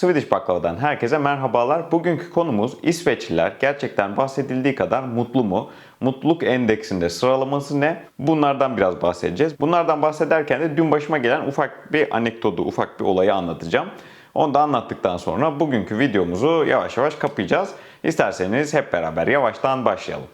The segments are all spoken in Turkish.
Swedish Baklava'dan herkese merhabalar. Bugünkü konumuz İsveçliler gerçekten bahsedildiği kadar mutlu mu? Mutluluk endeksinde sıralaması ne? Bunlardan biraz bahsedeceğiz. Bunlardan bahsederken de dün başıma gelen ufak bir anekdotu, ufak bir olayı anlatacağım. Onu da anlattıktan sonra bugünkü videomuzu yavaş yavaş kapayacağız. İsterseniz hep beraber yavaştan başlayalım.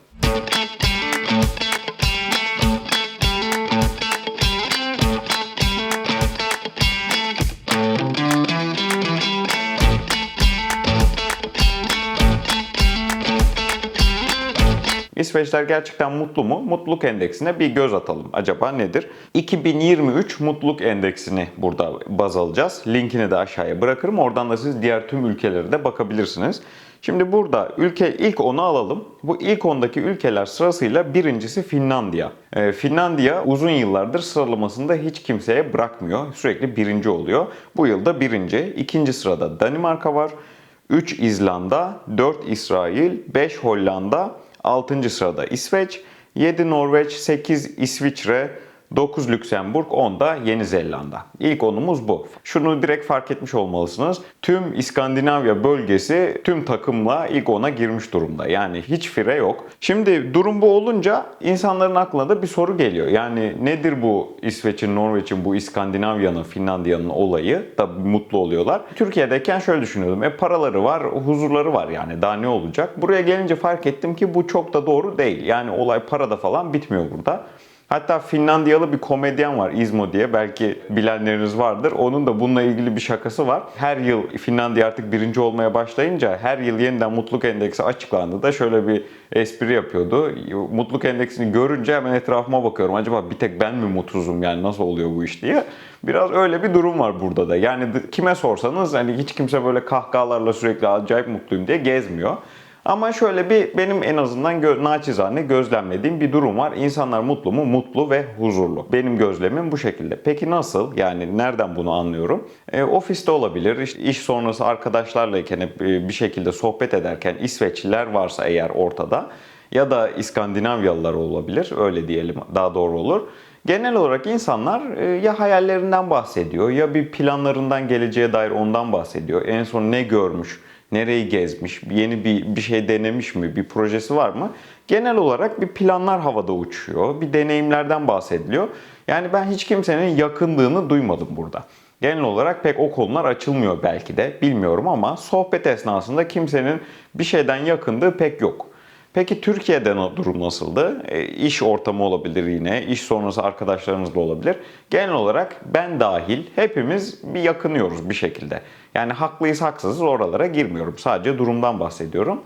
İsveçler gerçekten mutlu mu? Mutluluk endeksine bir göz atalım. Acaba nedir? 2023 mutluluk endeksini burada baz alacağız. Linkini de aşağıya bırakırım. Oradan da siz diğer tüm ülkelere de bakabilirsiniz. Şimdi burada ülke ilk 10'u alalım. Bu ilk 10'daki ülkeler sırasıyla birincisi Finlandiya. Ee, Finlandiya uzun yıllardır sıralamasında hiç kimseye bırakmıyor. Sürekli birinci oluyor. Bu yılda birinci. İkinci sırada Danimarka var. 3 İzlanda, 4 İsrail, 5 Hollanda, 6. sırada İsveç, 7 Norveç, 8 İsviçre, 9 Lüksemburg, 10 da Yeni Zelanda. İlk onumuz bu. Şunu direkt fark etmiş olmalısınız. Tüm İskandinavya bölgesi tüm takımla ilk ona girmiş durumda. Yani hiç fire yok. Şimdi durum bu olunca insanların aklına da bir soru geliyor. Yani nedir bu İsveç'in, Norveç'in, bu İskandinavya'nın, Finlandiya'nın olayı? Tabii mutlu oluyorlar. Türkiye'deyken şöyle düşünüyordum. E paraları var, huzurları var yani daha ne olacak? Buraya gelince fark ettim ki bu çok da doğru değil. Yani olay parada falan bitmiyor burada. Hatta Finlandiyalı bir komedyen var İzmo diye belki bilenleriniz vardır. Onun da bununla ilgili bir şakası var. Her yıl Finlandiya artık birinci olmaya başlayınca her yıl yeniden mutluluk endeksi açıklandı da şöyle bir espri yapıyordu. Mutluluk endeksini görünce hemen etrafıma bakıyorum. Acaba bir tek ben mi mutsuzum yani nasıl oluyor bu iş diye. Biraz öyle bir durum var burada da. Yani kime sorsanız hani hiç kimse böyle kahkahalarla sürekli acayip mutluyum diye gezmiyor. Ama şöyle bir benim en azından gö naçizane gözlemlediğim bir durum var. İnsanlar mutlu mu? Mutlu ve huzurlu. Benim gözlemim bu şekilde. Peki nasıl? Yani nereden bunu anlıyorum? E, ofiste olabilir, işte iş sonrası arkadaşlarlayken hep e, bir şekilde sohbet ederken İsveçliler varsa eğer ortada ya da İskandinavyalılar olabilir. Öyle diyelim daha doğru olur. Genel olarak insanlar e, ya hayallerinden bahsediyor ya bir planlarından geleceğe dair ondan bahsediyor. En son ne görmüş, nereyi gezmiş, yeni bir, bir şey denemiş mi, bir projesi var mı? Genel olarak bir planlar havada uçuyor, bir deneyimlerden bahsediliyor. Yani ben hiç kimsenin yakındığını duymadım burada. Genel olarak pek o konular açılmıyor belki de bilmiyorum ama sohbet esnasında kimsenin bir şeyden yakındığı pek yok. Peki Türkiye'de durum nasıldı? E, iş ortamı olabilir yine, iş sonrası arkadaşlarımızla olabilir. Genel olarak ben dahil hepimiz bir yakınıyoruz bir şekilde. Yani haklıyız haksızız oralara girmiyorum. Sadece durumdan bahsediyorum.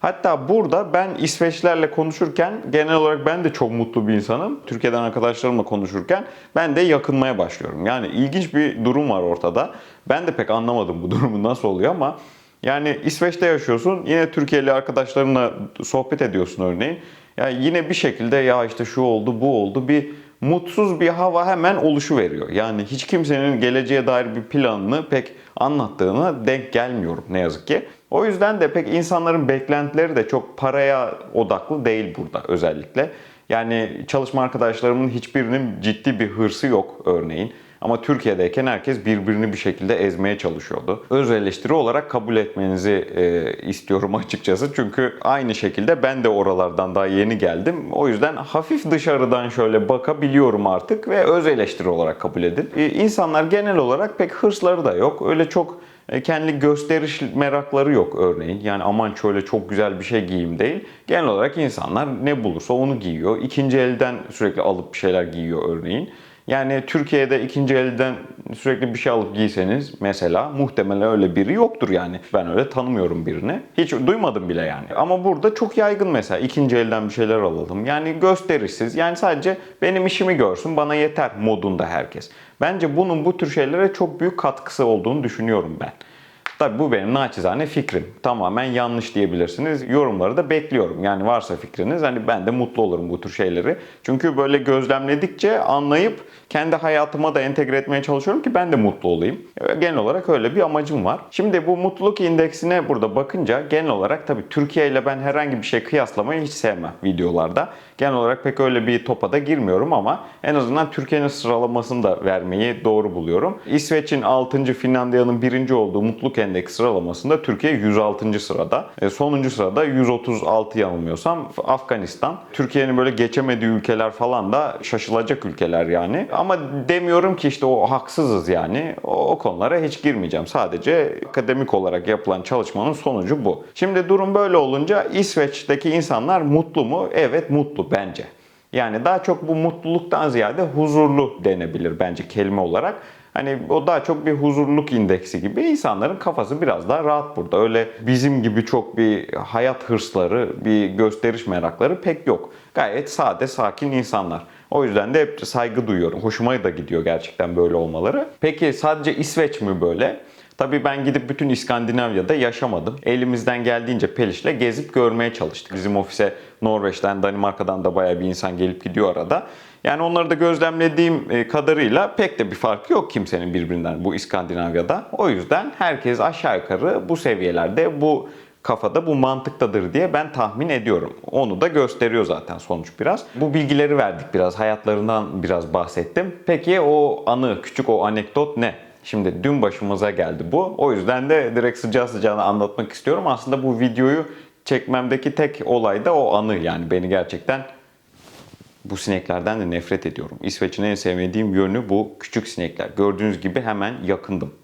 Hatta burada ben İsveçlerle konuşurken genel olarak ben de çok mutlu bir insanım. Türkiye'den arkadaşlarımla konuşurken ben de yakınmaya başlıyorum. Yani ilginç bir durum var ortada. Ben de pek anlamadım bu durumun nasıl oluyor ama yani İsveç'te yaşıyorsun, yine Türkiye'li arkadaşlarınla sohbet ediyorsun örneğin. Yani yine bir şekilde ya işte şu oldu, bu oldu bir mutsuz bir hava hemen oluşu veriyor. Yani hiç kimsenin geleceğe dair bir planını pek anlattığına denk gelmiyorum ne yazık ki. O yüzden de pek insanların beklentileri de çok paraya odaklı değil burada özellikle. Yani çalışma arkadaşlarımın hiçbirinin ciddi bir hırsı yok örneğin. Ama Türkiye'deyken herkes birbirini bir şekilde ezmeye çalışıyordu. Öz eleştiri olarak kabul etmenizi e, istiyorum açıkçası. Çünkü aynı şekilde ben de oralardan daha yeni geldim. O yüzden hafif dışarıdan şöyle bakabiliyorum artık ve öz eleştiri olarak kabul edin. E, insanlar genel olarak pek hırsları da yok. Öyle çok e, kendi gösteriş merakları yok örneğin. Yani aman şöyle çok güzel bir şey giyeyim değil. Genel olarak insanlar ne bulursa onu giyiyor. İkinci elden sürekli alıp bir şeyler giyiyor örneğin. Yani Türkiye'de ikinci elden sürekli bir şey alıp giyseniz mesela muhtemelen öyle biri yoktur yani. Ben öyle tanımıyorum birini. Hiç duymadım bile yani. Ama burada çok yaygın mesela ikinci elden bir şeyler alalım. Yani gösterişsiz. Yani sadece benim işimi görsün bana yeter modunda herkes. Bence bunun bu tür şeylere çok büyük katkısı olduğunu düşünüyorum ben. Tabi bu benim naçizane fikrim. Tamamen yanlış diyebilirsiniz. Yorumları da bekliyorum. Yani varsa fikriniz hani ben de mutlu olurum bu tür şeyleri. Çünkü böyle gözlemledikçe anlayıp kendi hayatıma da entegre etmeye çalışıyorum ki ben de mutlu olayım. Genel olarak öyle bir amacım var. Şimdi bu mutluluk indeksine burada bakınca genel olarak tabii Türkiye ile ben herhangi bir şey kıyaslamayı hiç sevmem videolarda. Genel olarak pek öyle bir topa da girmiyorum ama en azından Türkiye'nin sıralamasını da vermeyi doğru buluyorum. İsveç'in 6. Finlandiya'nın 1. olduğu mutluluk endeksi endeks sıralamasında Türkiye 106. sırada. E, sonuncu sırada 136 yanılmıyorsam Afganistan. Türkiye'nin böyle geçemediği ülkeler falan da şaşılacak ülkeler yani. Ama demiyorum ki işte o haksızız yani. O, o konulara hiç girmeyeceğim. Sadece akademik olarak yapılan çalışmanın sonucu bu. Şimdi durum böyle olunca İsveç'teki insanlar mutlu mu? Evet mutlu bence. Yani daha çok bu mutluluktan ziyade huzurlu denebilir bence kelime olarak. Hani o daha çok bir huzurluluk indeksi gibi insanların kafası biraz daha rahat burada. Öyle bizim gibi çok bir hayat hırsları, bir gösteriş merakları pek yok. Gayet sade, sakin insanlar. O yüzden de hep saygı duyuyorum. Hoşuma da gidiyor gerçekten böyle olmaları. Peki sadece İsveç mi böyle? Tabii ben gidip bütün İskandinavya'da yaşamadım. Elimizden geldiğince Peliş'le gezip görmeye çalıştık. Bizim ofise Norveç'ten, Danimarka'dan da bayağı bir insan gelip gidiyor arada. Yani onları da gözlemlediğim e, kadarıyla pek de bir farkı yok kimsenin birbirinden bu İskandinavya'da. O yüzden herkes aşağı yukarı bu seviyelerde, bu kafada, bu mantıktadır diye ben tahmin ediyorum. Onu da gösteriyor zaten sonuç biraz. Bu bilgileri verdik biraz, hayatlarından biraz bahsettim. Peki o anı, küçük o anekdot ne? Şimdi dün başımıza geldi bu. O yüzden de direkt sıcağı sıcağına anlatmak istiyorum. Aslında bu videoyu çekmemdeki tek olay da o anı yani beni gerçekten bu sineklerden de nefret ediyorum. İsveç'in en sevmediğim yönü bu küçük sinekler. Gördüğünüz gibi hemen yakındım.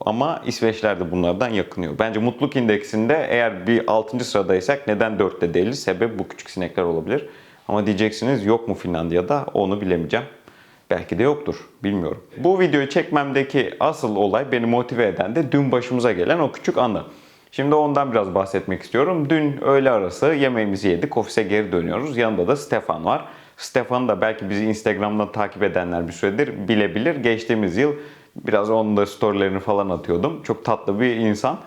Ama İsveçler de bunlardan yakınıyor. Bence mutluluk indeksinde eğer bir 6. sıradaysak neden 4'te değiliz? Sebep bu küçük sinekler olabilir. Ama diyeceksiniz yok mu Finlandiya'da? Onu bilemeyeceğim. Belki de yoktur. Bilmiyorum. Bu videoyu çekmemdeki asıl olay beni motive eden de dün başımıza gelen o küçük anı. Şimdi ondan biraz bahsetmek istiyorum. Dün öğle arası yemeğimizi yedik. Ofise geri dönüyoruz. Yanında da Stefan var. Stefan da belki bizi Instagram'dan takip edenler bir süredir bilebilir. Geçtiğimiz yıl biraz onun da storylerini falan atıyordum. Çok tatlı bir insan.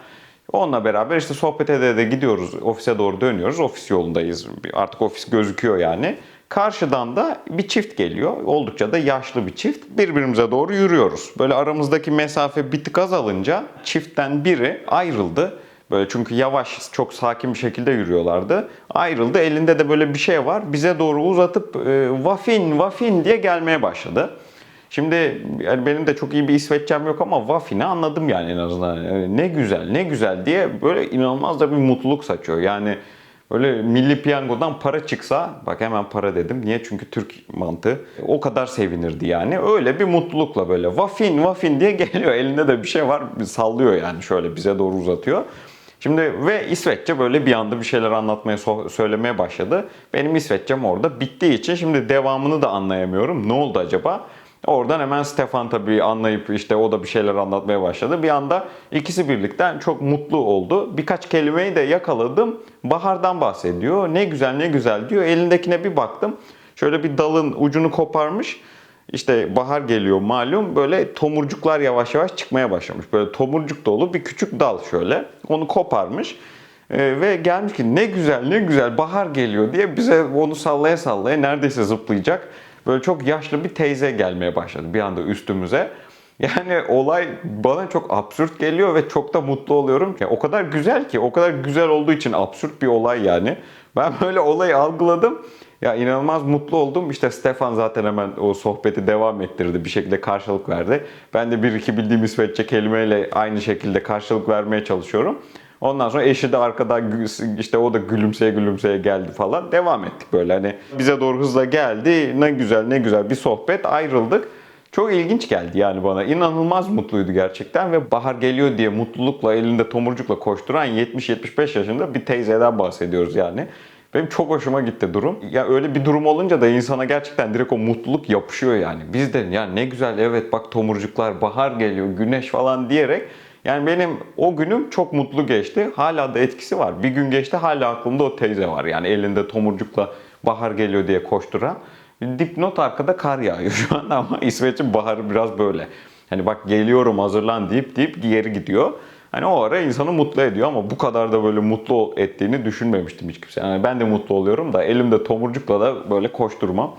Onunla beraber işte sohbet ede de gidiyoruz. Ofise doğru dönüyoruz. Ofis yolundayız. Artık ofis gözüküyor yani. Karşıdan da bir çift geliyor. Oldukça da yaşlı bir çift. Birbirimize doğru yürüyoruz. Böyle aramızdaki mesafe bir tık azalınca çiftten biri ayrıldı. Böyle çünkü yavaş, çok sakin bir şekilde yürüyorlardı. Ayrıldı. Elinde de böyle bir şey var. Bize doğru uzatıp e, vafin, vafin diye gelmeye başladı. Şimdi yani benim de çok iyi bir İsveççem yok ama Vaffin'i anladım yani en azından. Yani ne güzel, ne güzel diye böyle inanılmaz da bir mutluluk saçıyor. Yani Öyle milli piyangodan para çıksa, bak hemen para dedim. Niye? Çünkü Türk mantığı. O kadar sevinirdi yani. Öyle bir mutlulukla böyle vafin vafin diye geliyor. Elinde de bir şey var sallıyor yani şöyle bize doğru uzatıyor. Şimdi ve İsveççe böyle bir anda bir şeyler anlatmaya, söylemeye başladı. Benim İsveççem orada bittiği için şimdi devamını da anlayamıyorum. Ne oldu acaba? Oradan hemen Stefan tabii anlayıp işte o da bir şeyler anlatmaya başladı. Bir anda ikisi birlikten çok mutlu oldu. Birkaç kelimeyi de yakaladım. Bahardan bahsediyor. Ne güzel ne güzel diyor. Elindekine bir baktım. Şöyle bir dalın ucunu koparmış. İşte bahar geliyor malum böyle tomurcuklar yavaş yavaş çıkmaya başlamış. Böyle tomurcuk dolu bir küçük dal şöyle. Onu koparmış. Ee, ve gelmiş ki ne güzel ne güzel bahar geliyor diye bize onu sallaya sallaya neredeyse zıplayacak. Böyle çok yaşlı bir teyze gelmeye başladı bir anda üstümüze. Yani olay bana çok absürt geliyor ve çok da mutlu oluyorum ki. O kadar güzel ki, o kadar güzel olduğu için absürt bir olay yani. Ben böyle olayı algıladım. Ya inanılmaz mutlu oldum. İşte Stefan zaten hemen o sohbeti devam ettirdi. Bir şekilde karşılık verdi. Ben de bir iki bildiğim İsveççe kelimeyle aynı şekilde karşılık vermeye çalışıyorum. Ondan sonra eşi de arkada işte o da gülümseye gülümseye geldi falan. Devam ettik böyle hani bize doğru hızla geldi. Ne güzel ne güzel bir sohbet ayrıldık. Çok ilginç geldi yani bana. İnanılmaz mutluydu gerçekten ve bahar geliyor diye mutlulukla elinde tomurcukla koşturan 70-75 yaşında bir teyzeden bahsediyoruz yani. Benim çok hoşuma gitti durum. Ya öyle bir durum olunca da insana gerçekten direkt o mutluluk yapışıyor yani. Biz de ya ne güzel evet bak tomurcuklar bahar geliyor güneş falan diyerek yani benim o günüm çok mutlu geçti. Hala da etkisi var. Bir gün geçti hala aklımda o teyze var. Yani elinde tomurcukla bahar geliyor diye koşturan. Dipnot arkada kar yağıyor şu an ama İsveç'in baharı biraz böyle. Hani bak geliyorum hazırlan deyip deyip geri gidiyor. Hani o ara insanı mutlu ediyor ama bu kadar da böyle mutlu ettiğini düşünmemiştim hiç kimse. Yani ben de mutlu oluyorum da elimde tomurcukla da böyle koşturmam.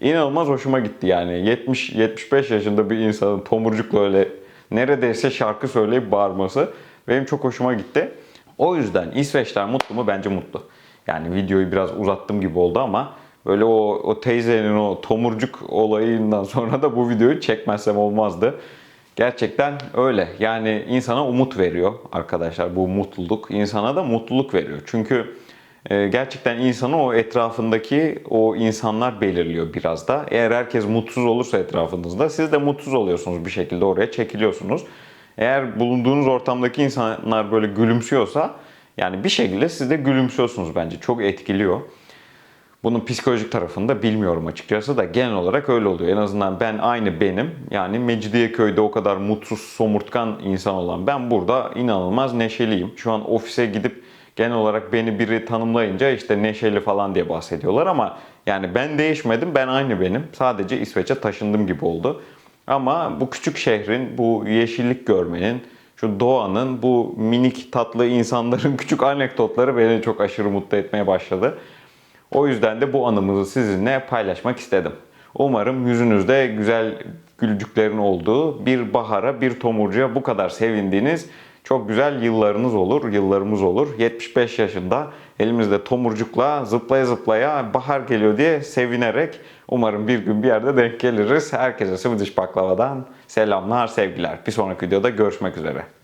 İnanılmaz hoşuma gitti yani. 70-75 yaşında bir insanın tomurcukla öyle neredeyse şarkı söyleyip bağırması benim çok hoşuma gitti. O yüzden İsveçler mutlu mu? Bence mutlu. Yani videoyu biraz uzattım gibi oldu ama böyle o, o teyzenin o tomurcuk olayından sonra da bu videoyu çekmezsem olmazdı. Gerçekten öyle. Yani insana umut veriyor arkadaşlar bu mutluluk. insana da mutluluk veriyor. Çünkü e, gerçekten insanı o etrafındaki o insanlar belirliyor biraz da. Eğer herkes mutsuz olursa etrafınızda siz de mutsuz oluyorsunuz bir şekilde oraya çekiliyorsunuz. Eğer bulunduğunuz ortamdaki insanlar böyle gülümsüyorsa yani bir şekilde siz de gülümsüyorsunuz bence. Çok etkiliyor. Bunun psikolojik tarafını da bilmiyorum açıkçası da genel olarak öyle oluyor. En azından ben aynı benim. Yani Mecidiyeköy'de o kadar mutsuz, somurtkan insan olan ben burada inanılmaz neşeliyim. Şu an ofise gidip genel olarak beni biri tanımlayınca işte neşeli falan diye bahsediyorlar ama yani ben değişmedim, ben aynı benim. Sadece İsveç'e taşındım gibi oldu. Ama bu küçük şehrin, bu yeşillik görmenin, şu doğanın, bu minik tatlı insanların küçük anekdotları beni çok aşırı mutlu etmeye başladı. O yüzden de bu anımızı sizinle paylaşmak istedim. Umarım yüzünüzde güzel gülücüklerin olduğu bir bahara, bir tomurcuya bu kadar sevindiğiniz çok güzel yıllarınız olur, yıllarımız olur. 75 yaşında elimizde tomurcukla zıplaya zıplaya bahar geliyor diye sevinerek umarım bir gün bir yerde denk geliriz. Herkese sıvı diş baklavadan selamlar, sevgiler. Bir sonraki videoda görüşmek üzere.